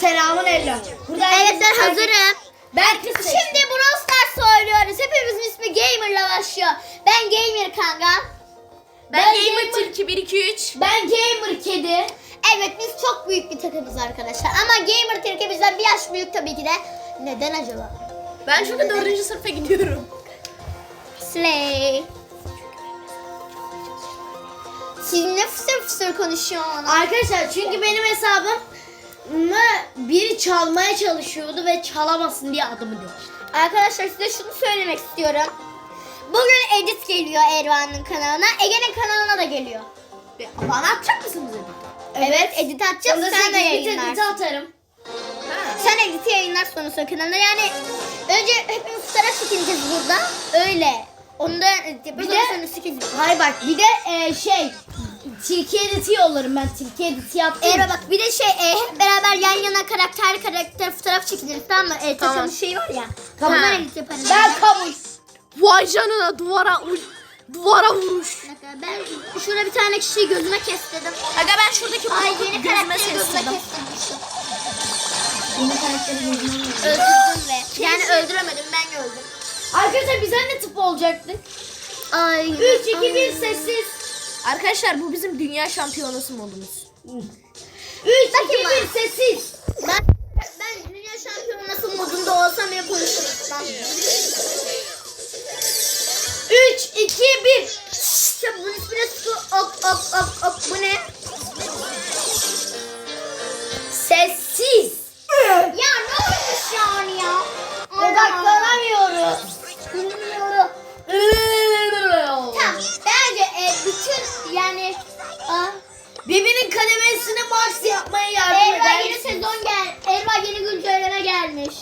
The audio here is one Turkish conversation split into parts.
Selamun aleyküm. Buradan Evet ben hazırım. Ben kız Şimdi Brawl Stars oynuyoruz. Hepimizin ismi Gamer'la başlıyor. Ben Gamer kanka. Ben, Ben Gamer Gamer- Tilki 1 2 3. Ben gamer kedi. Evet biz çok büyük bir takımız arkadaşlar. Ama Gamer Tilki bizden bir yaş büyük tabii ki de. Neden acaba? Ben çünkü 4. sınıfa gidiyorum. Slay. Siz ne fısır fısır konuşuyorsunuz? Arkadaşlar çünkü benim hesabım biri çalmaya çalışıyordu ve çalamasın diye adımı değiştirdi. Arkadaşlar size şunu söylemek istiyorum. Bugün Edit geliyor Ervan'ın kanalına. Ege'nin kanalına da geliyor. Bana atacak mısınız edit? Evet, edit atacağız. Sana Sen de yayınlarsın. editi atarım. Sen editi yayınlar sonra sonra kanalına. Yani önce hepimiz fotoğraf çekileceğiz burada. Öyle. Onu da edit yapıyoruz. Bir de- Sonra çekeceğiz. Hayır bak bir de e, şey tilki editi yollarım ben tilki editi yaptım. Eğer bak bir de şey e, hep beraber yan yana karakter karakter fotoğraf çekiliriz tamam mı? E, Tamam. şey var ya. Tamam. Ondan edit yaparız. ben kabul. Vay canına duvara uç. Duvara vuruş. Ben şurada bir tane kişiyi gözüme kestirdim. Aga ben şuradaki Ay yeni gözüme karakteri gözüme sesledim. kestirmişim. Yeni karakteri gözüme Öldürdüm ve. Yani öldüremedim ben öldüm. Arkadaşlar biz hani tıp olacaktık. Ay. 3 2 ay. 1 sessiz. Arkadaşlar bu bizim dünya şampiyonası modumuz. 3 2 1 sessiz. Ben ben dünya şampiyonası modunda olsam bile konuşurum. Ben 3 2 1 İşte bunun ismi ne? Ok ok ok ok. Bu ne? Sessiz. Ya ne olmuş yani ya? Kademesini max yapmaya yardım eder yeni sezon gel. Erva yeni güncelleme gelmiş.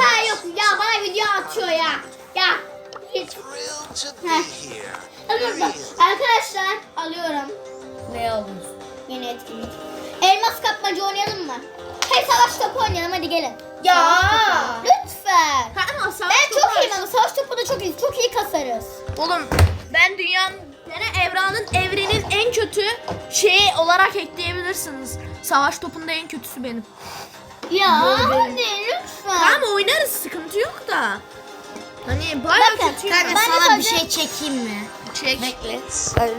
Ha yok ya bana video atıyor ya. Ya. Bak. Arkadaşlar alıyorum. Ne alıyorsun? Yeni etkinlik. Elmas kapmaca oynayalım mı? Hey savaş topu oynayalım hadi gelin. Ya. Lütfen. Ha, ama savaş Ben çok topu iyiyim ama savaş topunda çok iyi. Çok iyi kasarız. Oğlum ben dünyanın yani evranın evrenin en kötü şeyi olarak ekleyebilirsiniz. Savaş topunda en kötüsü benim. Ya hadi lütfen. Tamam oynarız sıkıntı yok da. Hani bayağı Bakın, kötüyüm kanka, ben. Sana bir şey çekeyim mi? Çek. Bekle.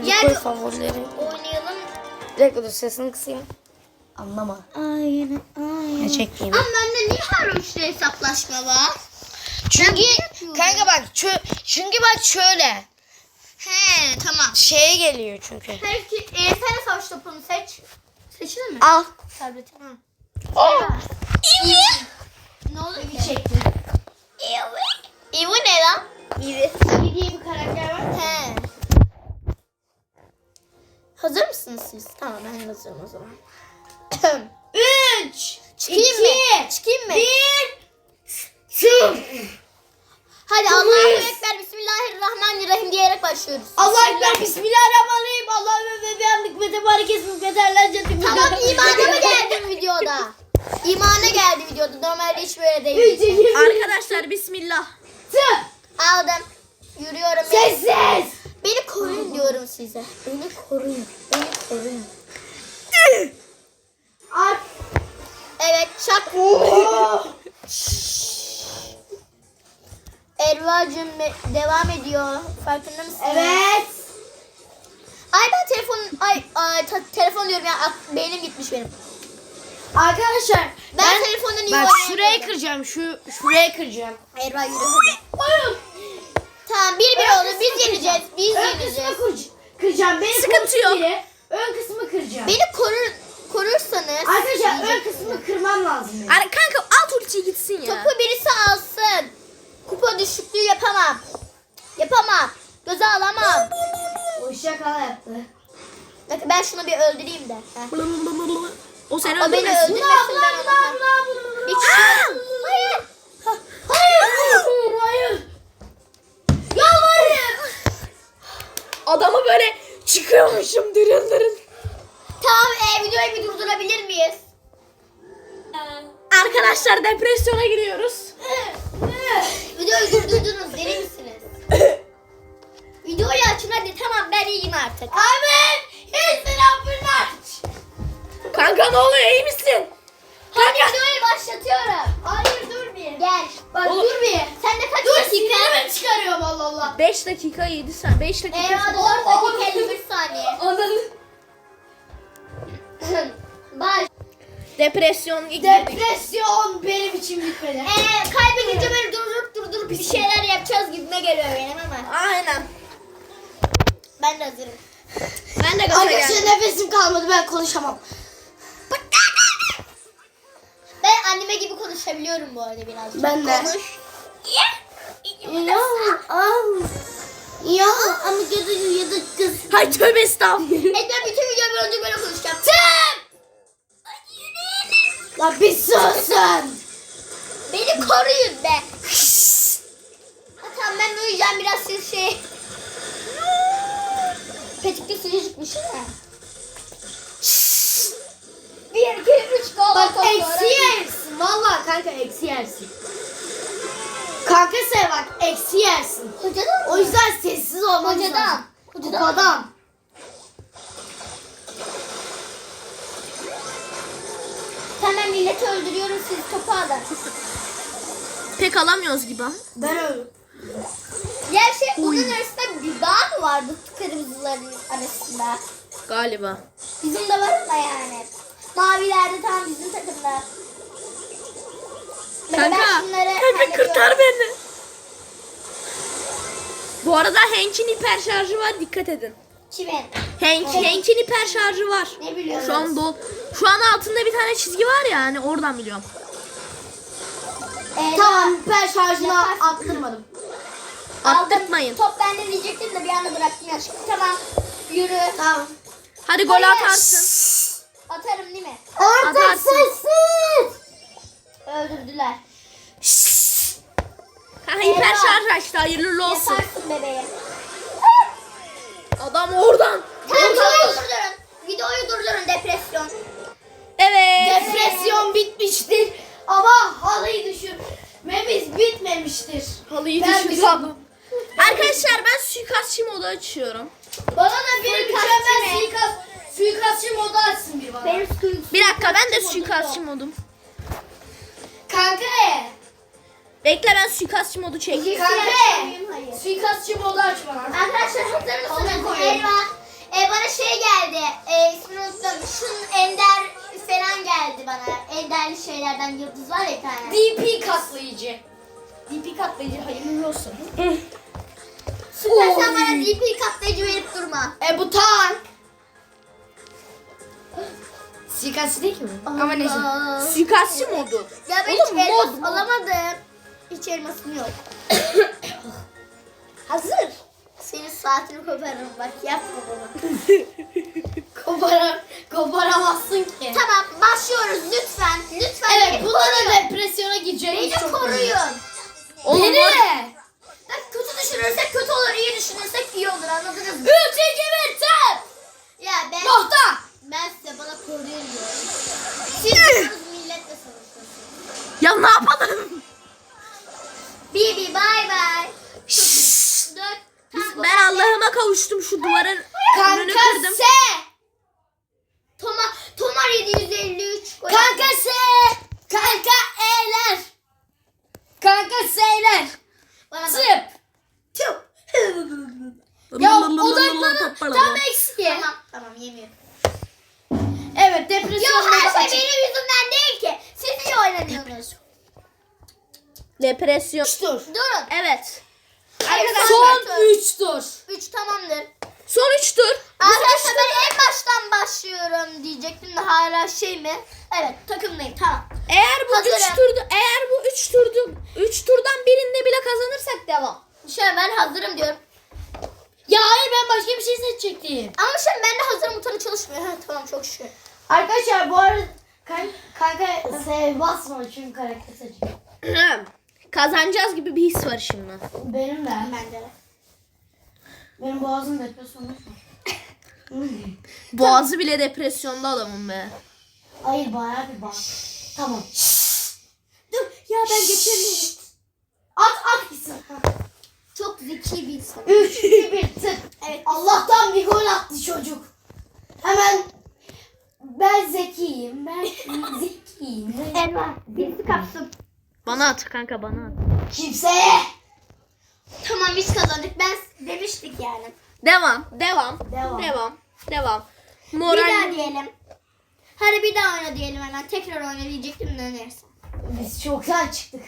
Gel- koy favorileri. Oynayalım. Bir dakika dur sesini kısayım. Anlama. Aynen aynen. Ne çekeyim? Ama bende niye her üçlü hesaplaşma var? Çünkü kanka bak çö çünkü bak şöyle He tamam. şeye geliyor çünkü. Peki e, sen savaş topunu seç. Seçtin mi? Al. Tabletin. Ha. Oh. İyi. Ne oldu ki? çektim. İyi. İyi ne lan? İyi. İyi diye bir karakter var. He. Hazır mısınız siz? Tamam ben hazırım o zaman. 3 Çıkayım mı? Çıkayım mı? 1 İmana geldi videoda. Normalde hiç böyle değil. 3 2 1 Arkadaşlar bismillah. Aldım. Yürüyorum. Sessiz. Beni koruyun diyorum size. Beni koruyun. Beni koruyun. At. Evet çak. Erva'cığım devam ediyor. Farkında mısın? Evet. Ay ben telefon ay, ay ta- telefon diyorum ya beynim gitmiş benim. Arkadaşlar Ben, telefondan iyi bak oynayamıyorum. şuraya kıracağım. Şu şuraya kıracağım. Erva yürü. Tamam bir bir oldu. Biz yeneceğiz. Biz Ön yeneceğiz. kısmı kır- kıracağım. Beni Sıkıntı yok. Ön kısmı kıracağım. Beni korur korursanız. Arkadaşlar ön kısmı kırmam lazım. Ar kanka alt ulti gitsin ya. Topu birisi alsın. Kupa düşüklüğü yapamam. Yapamam. Göze alamam. O şaka yaptı. Bak ben şunu bir öldüreyim de. Heh. O seni O beni öldürmesin. öldürmesin ben ona. Bir kişi. Hayır. Hayır, hayır. Yalvarırım. Adamı böyle çıkıyormuşum dırın dırın. Tamam e, videoyu bir durdurabilir miyiz? Arkadaşlar depresyona giriyoruz. Videoyu durdurdunuz deli misiniz? Videoyu açın hadi tamam ben iyiyim artık. Amin. Allah Allah. 5 dakika 7 saniye. 5 dakika. Eyvah 4 dakika 51 saniye. Ananı. Baş. Depresyon ilk Depresyon benim için bitmedi. Ee, kaybedince böyle durdurup durdurup bir şeyler yapacağız gibime geliyor benim ama. Aynen. Ben de hazırım. Ben de gaza Arkadaşlar geldim. nefesim kalmadı ben konuşamam. Ben anneme gibi konuşabiliyorum bu arada birazcık. Ben de. Konuş. Ya al. Ya ama ya da ya da kız. Hay tövbe estağfurullah. Ben bütün video boyunca böyle konuşacağım. La bir susun. Beni koruyun be. Ha, tamam ben uyuyacağım biraz siz şey. Petikte sıcacıkmış ha. Bir, iki, üç, gol. Bak eksi yersin. Valla kanka eksi yersin. Kanka sen bak eksi yersin. Hocadan O yüzden sessiz olman Hocadan. lazım. Hocadan. Hocadan. Hemen milleti öldürüyorum siz topu alın. Pek alamıyoruz gibi ama. Ben öldüm. Gerçi onun arasında bir dağ mı vardı kırmızıların arasında? Galiba. Bizim de var ama yani. Mavilerde tam bizim takımda. Kanka. Kanka kurtar beni. Bu arada Hank'in hiper şarjı var dikkat edin. Kimin? Hank, Hank'in hiper şarjı var. Ne biliyorsun? Şu an dol. Şu an altında bir tane çizgi var ya hani oradan biliyorum. Ee, Tamam hiper şarjına attırmadım. Attırtmayın. Top bende diyecektim de bir anda bıraktım yanlışlıkla. Tamam. Yürü. Tamam. Hadi gol Hayır. atarsın. Atarım değil mi? Artık Atarsın. Öldürdüler. Ha, hiper şarj açtı hayırlı olsun. Yaparsın bebeğim. Adam oradan. Tamam videoyu durdurun. Videoyu durdurun depresyon. Evet. Depresyon bitmiştir. Ama halıyı düşürmemiz bitmemiştir. Halıyı Ben. Arkadaşlar ben suikastçı modu açıyorum. Bana da biri Suikastçı mükemmel suikast, suikastçı modu açsın bir bana. Benim su- Bir dakika ben de suikastçı suikastçı modum. Kanka. Bekle ben suikastçı modu çekeyim. Kanka. Suikastçı modu aç bana. Arkadaşlar hazır mısınız? Eyvah. E, bana şey geldi. E, ismini unuttum. Şunun ender falan geldi bana. Enderli şeylerden yıldız var ya bir tane. DP katlayıcı. DP katlayıcı hayırlı olsun. Süper sen bana DP katlayıcı verip durma. E bu tank. Suikastçı değil mi? Ama neyse. Suikastçı modu. Ya ben Oğlum, hiç elmas mod, mod. alamadım. Hiç elmasım yok. Hazır. Senin saatini koparırım bak yapma bunu. Koparam, koparamazsın ki. tamam başlıyoruz lütfen. Lütfen Evet beni bunda da koruyun. depresyona gireceğimiz Beni çok koruyun. Oğlum, Beni. Bak kötü düşünürsek kötü olur, iyi düşünürsek iyi olur anladınız mı? Üç, iki, bir. Ya ben Nokta. Ben size bana koruyun diyorum. Siz diyorsunuz milletle savaşıyorsunuz. Ya ne yapalım? Bibi bay bay. Dört. Tam Ben Allah'ıma kavuştum şu duvarın önünü kırdım. S. Toma, Tomar 753. Gol Kanka attı. S. Kanka E'ler. Kanka S'ler. Bana bak. Tıp. Tıp. Ya odaklanın tam eksi. Tamam tamam yemiyorum. Evet depresyon Yok her şey benim yüzümden değil ki. Siz iyi oynanıyorsunuz. Depresyon. Üç tur. Durun. Evet. Arkadaşlar. Son üç tur. 3 tamamdır. Son 3 tur. Arkadaşlar ben en baştan başlıyorum diyecektim de hala şey mi? Evet takımdayım tamam. Eğer bu 3 Hazırım. turda eğer bu 3 turdu 3 turdan birinde bile kazanırsak devam. Şöyle ben hazırım diyorum. Ya hayır ben başka bir şey seçecektim. Ama şimdi ben de hazırım utanı çalışmıyor. Ha, tamam çok şükür. Arkadaşlar bu arada kan, kanka S basma çünkü karakter seçiyor. Kazanacağız gibi bir his var şimdi. Benim de. Ben de. Benim boğazım depresyonda. Boğazı bile depresyonda adamım be. Hayır bayağı bir bağ. Tamam. Dur ya ben geçemiyorum. At at gitsin. Çok zeki bir insan. 3, 2, 1 tık. Evet. Allah'tan bir gol attı çocuk. Hemen ben zekiyim. Ben zekiyim. Elma. Birisi kapsın. Bana at kanka bana at. Kimseye. Tamam biz kazandık. Ben demiştik yani. Devam, devam, Devam. devam, devam. Bir Moral. daha diyelim. Hadi bir daha oyna diyelim hemen. Tekrar oyna diyecektim de. Biz çoktan çıktık.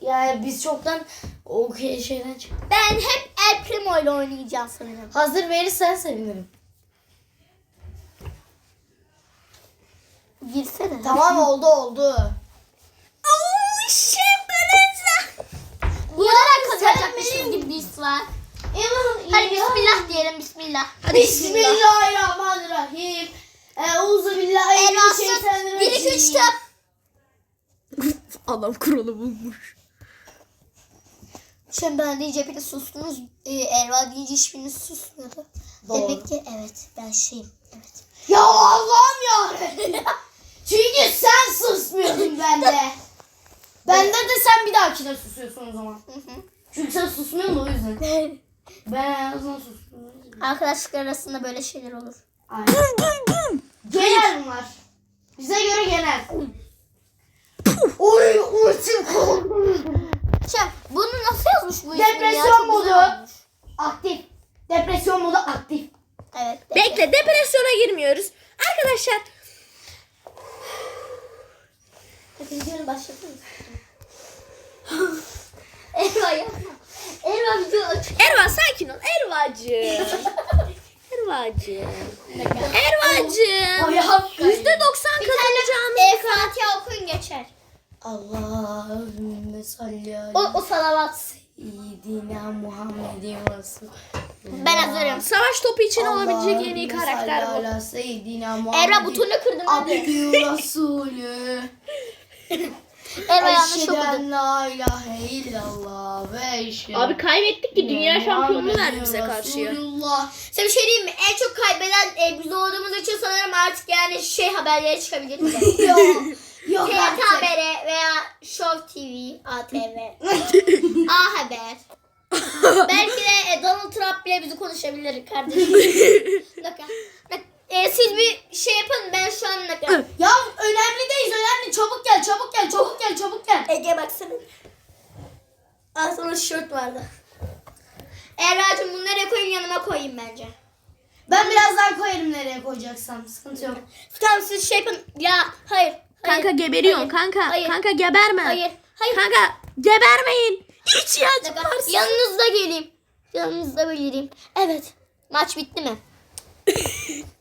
Yani biz çoktan o şeyden çıktık. Ben hep El Primo ile oynayacağım sanırım. Hazır verirsen sevinirim. Girsene. Tamam oldu oldu. Buradan kazanacakmışım benim- gibi bir his var. Evan Hadi bismillah diyelim bismillah. Hadi bismillah. Bismillahirrahmanirrahim. Euzu billahi Elmasın. Bir iki üç tıp. Adam kuralı bulmuş. Şimdi ben deyince hepiniz sustunuz. Ee, Erva deyince hiçbiriniz susmuyordu. Doğru. Demek ki evet ben şeyim. Evet. Ya Allah'ım ya. Çünkü sen susmuyordun bende. Bende de sen bir dahakine susuyorsun o zaman. Hı hı. Çünkü sen susmuyorsun o yüzden. Ben en azından susmuyorum. Arkadaşlıklar arasında böyle şeyler olur. Aynen. Genel bunlar. Bize göre genel. Oy ultim Şey, bunu nasıl yazmış bu ismi ya? Depresyon güzel modu. olmuş. Aktif. Depresyon modu aktif. Evet. Bekle, depresyona girmiyoruz. Arkadaşlar, Hadi videonu başlatın. Erva yapma. Erva video aç. Erva sakin ol. Ervacığım. Ervacığım. Ervacığım. Yüzde doksan Bir kazanacağımız. tane e, Fatiha okuyun geçer. Allahümme salli O, o salavat. seyyidina Muhammedin Resul. Ben hazırım. Savaş topu için olabilecek en iyi karakter bu. seyyidina Muhammedin Erva butonu kırdım. Abdü Resulü. Erva yanlış en la ilahe illallah ve eşhedü Abi kaybettik ki dünya Muhammeden verdi bize karşıya. Resulullah. Size bir şey diyeyim mi? En çok kaybeden e, biz olduğumuz için sanırım artık yani şey haberlere çıkabilir. Yok. Yok TRT artık. Haberi veya Show TV, ATV, A Haber. Belki de e, Donald Trump bile bizi konuşabilir kardeşim. Dakika. E, siz bir şey yapın ben şu an dakika. Ya önemli değil önemli. Çabuk gel çabuk gel çabuk gel çabuk gel. Ege baksana. Aa sana şort vardı. Erra'cığım bunu nereye koyayım yanıma koyayım bence. Ben birazdan koyarım nereye koyacaksam. Sıkıntı yok. Tamam siz şey yapın. Ya hayır. hayır Kanka geberiyorsun hayır, kanka. Hayır. Kanka geberme. Hayır. Hayır. Kanka gebermeyin. Hiç dakika, varsın. Yanınızda geleyim. Yanınızda belireyim. Evet. Maç bitti mi?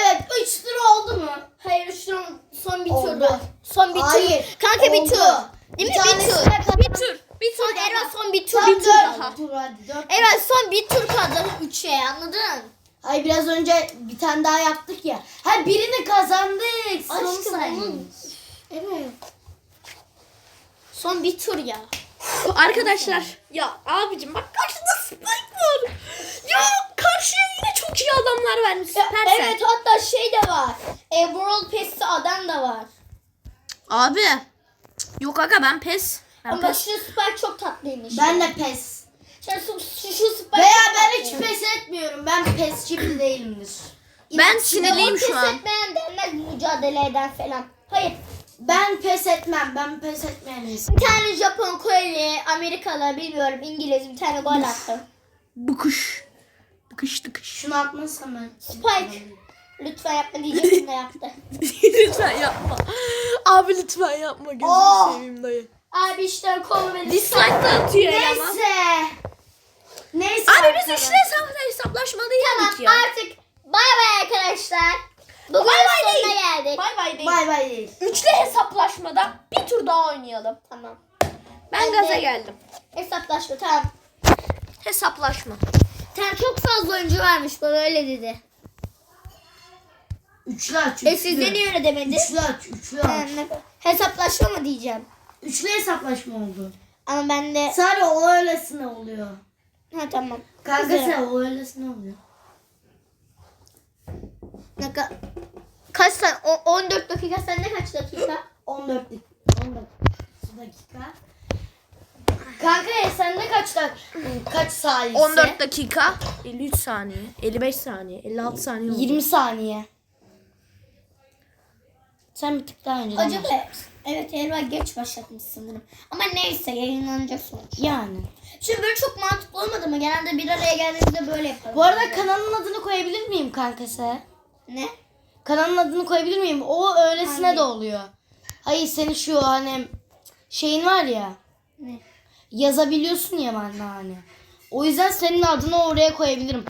Evet 3 tur oldu mu? Hayır şu an son bir tur var. Son bir Hayır, tur. Kanka bir oldu. tur. Değil mi? Bir tur. Bir tur. Bir tur. Erva son bir tur. Tam Bir tur daha. dört tur hadi 4 Erva son bir tur kaldı. Üçe anladın? Ay biraz önce bir tane daha yaptık ya. Ha birini kazandık. Son Aşkım, sayımız. Evet. Son bir tur ya. Arkadaşlar ya abicim bak karşıda Spike var. Ya karşıya yine çok iyi adamlar vermiş. Süpersen. Evet hatta şey de var. E, World Pass'te adam da var. Abi. Yok aga ben pes. Ben Ama pes. şu Spike çok tatlıymış. Ben de pes. Şu, şu, şu, şu Spike Veya çok ben hiç pes etmiyorum. Ben pesçi biri değilimdir. Ben sinirliyim şu pes an. etmeyen denmez mücadele eden falan. Hayır. Ben pes etmem. Ben pes etmeyen insanım. Bir tane Japon, Koreli, Amerikalı, bilmiyorum İngiliz bir tane gol attı. Bıkış. Bıkış tıkış. Şunu atmazsam ben. Spike. Lütfen yapma diyecektim de yaptı. lütfen yapma. Abi lütfen yapma. Gözünü Oh. seveyim dayı. Abi işte kolu beni. Dislike de atıyor eleman. Neyse. Neyse. Abi biz arkadaşlar. üçlü hesapla hesaplaşmalıydık Tamam ya. artık bay bay arkadaşlar. Bugün Bay bay sonuna değil. geldik. Bay bay değil. Bay bay değil. Üçlü hesaplaşmada bir tur daha oynayalım. Tamam. Ben Ben gaza de- geldim. Hesaplaşma tamam. Hesaplaşma. Sen çok fazla oyuncu varmış bana öyle dedi. Üçlü aç. E Üçlü. sizde niye öyle demedi? Üçlü aç. Üçlü aç. ne- Hesaplaşma mı diyeceğim? Üçlü hesaplaşma oldu. Ama ben de... Sadece o öylesine oluyor. Ha tamam. Kanka sen o öylesine oluyor. Ne ka- kaç sen? O- 14 dakika sende kaç dakika? 14 dik- 14 dakika. Kanka ya sende kaç dak kaç saniye? 14 dakika, 53 saniye, 55 saniye, 56 saniye oldu. 20 saniye. Sen bir tık daha önceden Acaba evet Erva geç başlatmış sanırım. Ama neyse yayınlanacak sonuç. Yani. Şimdi böyle çok mantıklı olmadı mı? Genelde bir araya geldiğimizde böyle yapalım. Bu arada kanalın adını koyabilir miyim kankası? ne? Kanalın adını koyabilir miyim? O öylesine Hangi? de oluyor. Hayır senin şu hani şeyin var ya. Ne? Yazabiliyorsun ya bende hani. O yüzden senin adını oraya koyabilirim.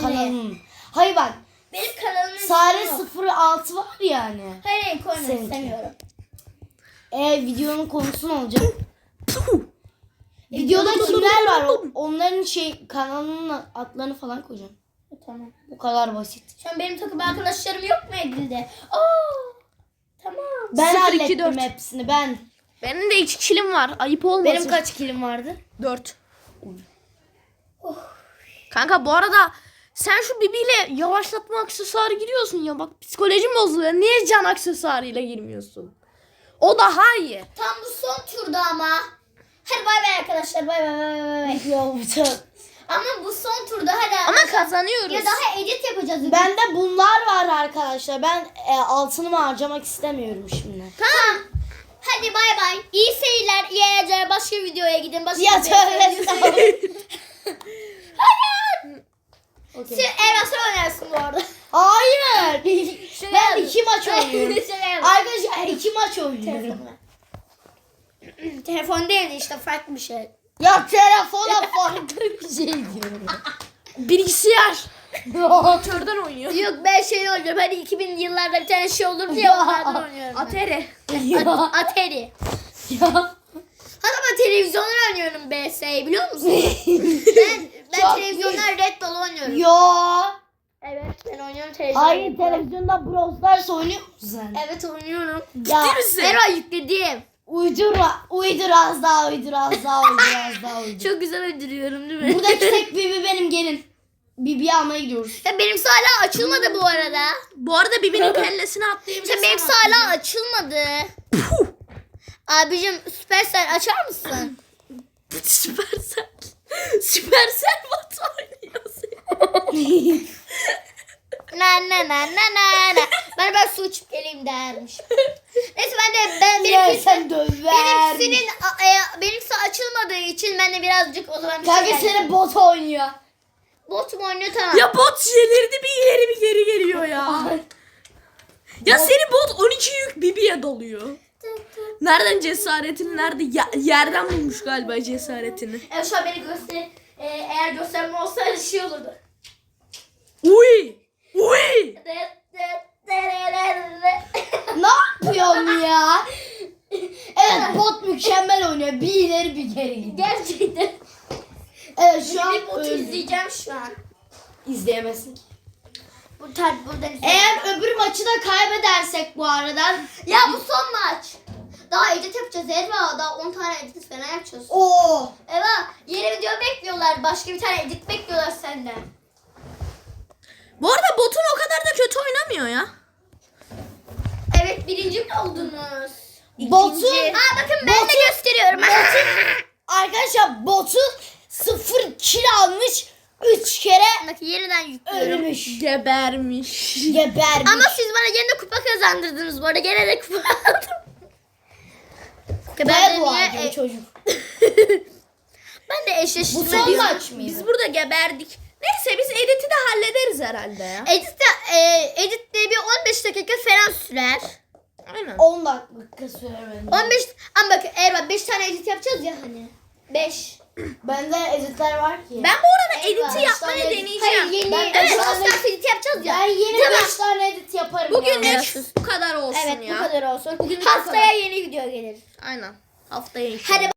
Kanalın. Hayır bak. Benim kanalımın Sare ismi yok. 06 var yani. Hayır hayır koymak Seninki. istemiyorum. E videonun konusu ne olacak? Videoda kimler var? O- Onların şey kanalının adlarını falan koyacağım. Tamam. Bu kadar basit. Şu an benim takım arkadaşlarım yok mu Edil'de? Aa, tamam. Ben 0, 2, hallettim 4. hepsini ben. Benim de iki kilim var. Ayıp olmasın. Benim kaç kilim vardı? Dört. Kanka bu arada sen şu bibiyle yavaşlatma aksesuarı giriyorsun ya bak psikolojim bozuluyor. Niye can aksesuarıyla girmiyorsun? O daha iyi. Tam bu son turda ama. Hadi bay bay arkadaşlar bay bay bay bay bay. Ya. Ama bu son turda hadi. Ama kazanıyoruz. ya daha edit yapacağız. Bende bunlar var arkadaşlar. Ben e, altınımı harcamak istemiyorum şimdi. Tamam. Hadi bay bay. İyi seyirler, iyi eğlenceler. Başka videoya gidin. Başka Ya tövbe Hayır. Okey. Sen sen oynarsın bu arada. Hayır. Ben yaptım. iki maç oynuyorum. Arkadaşlar iki maç oynuyorum. Telefon değil işte farklı bir şey. Ya telefona farklı bir şey diyorum. Bilgisayar. Amatörden oynuyor. Yok ben şey oynuyorum. Hani 2000 yıllarda bir tane şey olurdu ya onlardan oynuyorum. ben. Atari. Atari. ya. Hatta televizyonlar oynuyorum BS'yi biliyor musun? ben ben Çok televizyonlar Red Bull oynuyorum. Ya. Evet ben oynuyorum televizyon. Hayır televizyonda Brawl Stars oynuyor musun? Evet oynuyorum. Ya Ciddi misin? Merhaba yükledim. uydur, uydur az daha uydur az daha uydur az daha uydur. Çok güzel uyduruyorum değil mi? Buradaki tek Bibi benim gelin. Bibi'yi almaya gidiyoruz. Ya benim hala açılmadı bu arada. Bu arada Bibi'nin kellesini atlayabilirsin. Ya benim hala açılmadı. Abicim Supercell açar mısın? Süpersel. Süpersel bot oynuyorsun. na na na na na na. Ben ben su içip geleyim dermiş. Neyse ben de ben Ya benimkisi, sen döver. benimkisinin e, benimkisi açılmadığı için ben de birazcık o zaman bir şey Kanka geldim. seni bot oynuyor. Bot mu oynuyor tamam. ya bot şeyleri bir ileri bir geri geliyor ya. Ya seni bot 12 yük Bibi'ye doluyor. Nereden cesaretini nerede? Ya- yerden bulmuş galiba cesaretini. Evet şu an beni göster e, eğer gösterme olsaydı şey olurdu. Uy! Uy! ne yapıyorsun ya? Evet bot mükemmel oynuyor. Bir ileri bir geri gidiyor. Gerçekten. Evet şu an Bir botu öldü. izleyeceğim şu an. izleyemezsin ki. Bu tar buradan izleyeceğim. Eğer öbür maçı da kaybedersek bu aradan Ya bu son maç. Daha edit yapacağız Eva. Daha 10 tane edit falan yapacağız. Oo. Eva yeni video bekliyorlar. Başka bir tane edit bekliyorlar senden. Bu arada botun o kadar da kötü oynamıyor ya. Evet birinci mi oldunuz? Botun Aa bakın ben de gösteriyorum. arkadaşlar botu sıfır kill almış. Üç kere Bak yeniden yüklüyorum. ölmüş. Gebermiş. Gebermiş. Ama siz bana gene de kupa kazandırdınız bu arada. Gene de kupa aldım. Baya ben, de ediyor niye, çocuk. ben de eşleştirme Bu son diyorum. maç mıydı? Biz burada geberdik. Neyse biz editi de hallederiz herhalde ya. Edit de, e, edit de bir 15 dakika falan sürer. Aynen. 10 dakika süremedim. 15 ama bak eğer 5 tane edit yapacağız ya hani. 5. Bende editler var ki. Ben bu arada editi Eyvah, yapmayı deneyeceğim. Hayır yeni. Ben- evet Rostar edit yapacağız ya. Ben yeni Tamam. 5 tane edit yaparım. Bugün ya. de bu kadar olsun Evet ya. bu kadar olsun. Bugün bu Haftaya kadar. yeni video gelir. Aynen. Haftaya inşallah. Hadi